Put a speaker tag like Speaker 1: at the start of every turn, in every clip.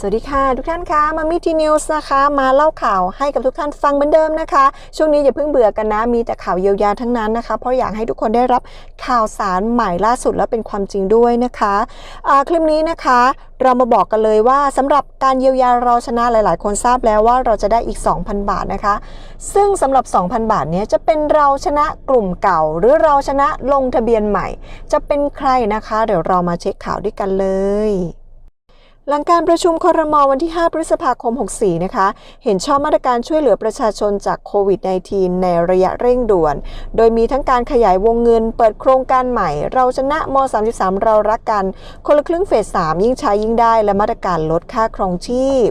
Speaker 1: สวัสดีค่ะ ทุกท่านคะมามิทีนิวส์นะคะ มาเล่าข่าวให้กับทุกท่านฟังเหมือนเดิมนะคะ ช่วงนี้อย่าเพิ่งเบื่อกันนะ มีแต่ข่าวเยียวยาทั้งนั้นนะคะ เพราะอยากให้ทุกคนได้รับข่าวสารใหม่ล่าสุดและเป็นความจริงด้วยนะคะอ่าคลิปนี้นะคะเรามาบอกกันเลยว่าสำหรับการเยียวยาเราชนะหลาย ๆ คนทราบแล้วว่าเราจะได้อีก 2,000 บาทนะคะ ซึ่งสำหรับ 2,000 บาทเนี้ยจะเป็นเราชนะกลุ่มเก่า หรือเราชนะลงทะเบียนใหม่ จะเป็นใครนะคะ เดี๋ยวเรามาเช็คข่าวด้วยกันเลย หลังการประชุมคอรมอวันที่ 5 พฤษภาคม 64 นะคะ เห็นชอบมาตรการช่วยเหลือประชาชนจากโควิด -19 ในระยะเร่งด่วน โดยมีทั้งการขยายวงเงิน เปิดโครงการใหม่ เราชนะม 33 เรารักกัน คนละครึ่งเฟส 3 ยิ่งใช้ยิ่งได้ และมาตรการลดค่าครองชีพ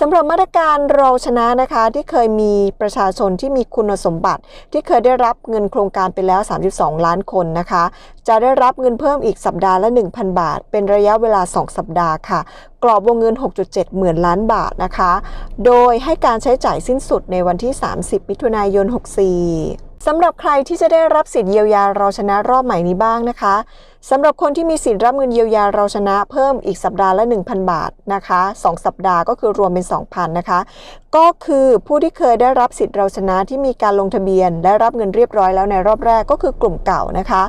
Speaker 1: สำหรับมาตรการเราชนะนะคะที่เคยมีประชาชนที่มีคุณสมบัติ ที่เคยได้รับเงินโครงการไปแล้ว 32 ล้านคนนะคะ จะได้รับเงินเพิ่มอีกสัปดาห์ละ 1,000 บาท เป็นระยะเวลา 2 สัปดาห์ค่ะ กรอบวงเงิน 6.7 หมื่นล้านบาทนะคะ โดยให้การใช้จ่ายสิ้นสุดในวันที่ 30 มิถุนายน 64สำหรับใครที่จะได้รับสิทธิเยียวยาเราชนะรอบใหม่นี้บ้างนะคะ สำหรับคนที่มีสิทธิ์รับเงินเยียวยาเราชนะเพิ่มอีกสัปดาห์ละ 1,000 บาทนะคะ 2 สัปดาห์ก็คือรวมเป็น 2,000 นะคะ ก็คือผู้ที่เคยได้รับสิทธิ์เราชนะที่มีการลงทะเบียน ได้รับเงินเรียบร้อยแล้วในรอบแรกก็คือกลุ่มเก่านะคะ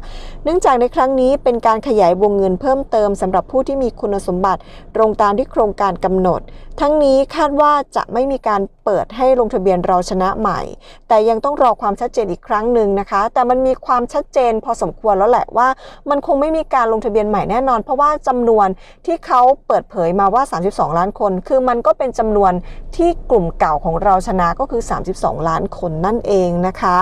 Speaker 1: เนื่องจากในครั้งนี้เป็นการขยายวงเงินเพิ่มเติมสำหรับผู้ที่มีคุณสมบัติตรงตามที่โครงการกำหนด ทั้งนี้คาดว่าจะไม่มีการเปิดให้ลงทะเบียนเราชนะใหม่ แต่ยังต้องรอความชัดเจนอีกครั้งหนึ่งนะคะ แต่มันมีความชัดเจนพอสมควรแล้วแหละว่ามันคงไม่มีการลงทะเบียนใหม่แน่นอน เพราะว่าจำนวนที่เขาเปิดเผยมาว่า 32 ล้านคน คือมันก็เป็นจำนวนที่กลุ่มเก่าของเราชนะก็คือ 32 ล้านคนนั่นเองนะคะ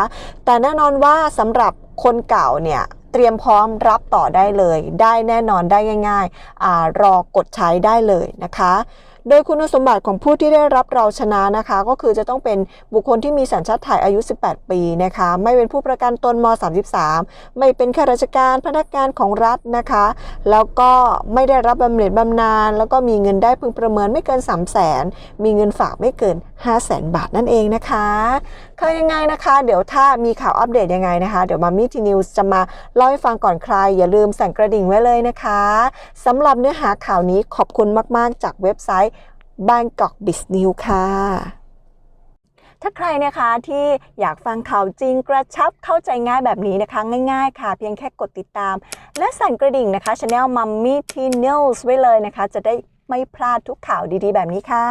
Speaker 1: แต่แน่นอนว่าสำหรับคนเก่าเนี่ยเตรียมพร้อมรับต่อได้เลย ได้แน่นอนได้ง่ายๆอารอกดใช้ได้เลยนะคะ โดยคุณสมบัติของผู้ที่ได้รับเราชนะนะคะ ก็คือจะต้องเป็นบุคคลที่มีสัญชาติไทยอายุ 18 ปีนะคะ ไม่เป็นผู้ประกันตนม 33 ไม่เป็นข้าราชการพนักงานของรัฐนะคะ แล้วก็ไม่ได้รับบำเหน็จบำนาญแล้วก็มีเงินได้พึงประเมินไม่เกิน 3 0 0 0 0 0มีเงินฝากไม่เกิน 5 0 0 0 0 0บาทนั่นเองนะคะคือยังไงนะคะ เดี๋ยวถ้ามีข่าวอัปเดตยังไงนะคะ เดี๋ยวมามิทีนิวส์จะมาเล่าให้ฟังก่อนใคร อย่าลืมสั่นกระดิ่งไว้เลยนะคะสำหรับเนื้อหาข่าวนี้ขอบคุณมาก ๆ จากเว็บไซต์ Bangkok b i z News ค่ะถ้าใครนะคะที่อยากฟังข่าวจริงกระชับเข้าใจง่ายแบบนี้นะคะ ง่ายๆค่ะ เพียงแค่กดติดตาม และสั่นกระดิ่งนะคะ Channel Mummy t news ไว้เลยนะคะ จะได้ไม่พลาดทุกข่าวดีๆ แบบนี้ค่ะ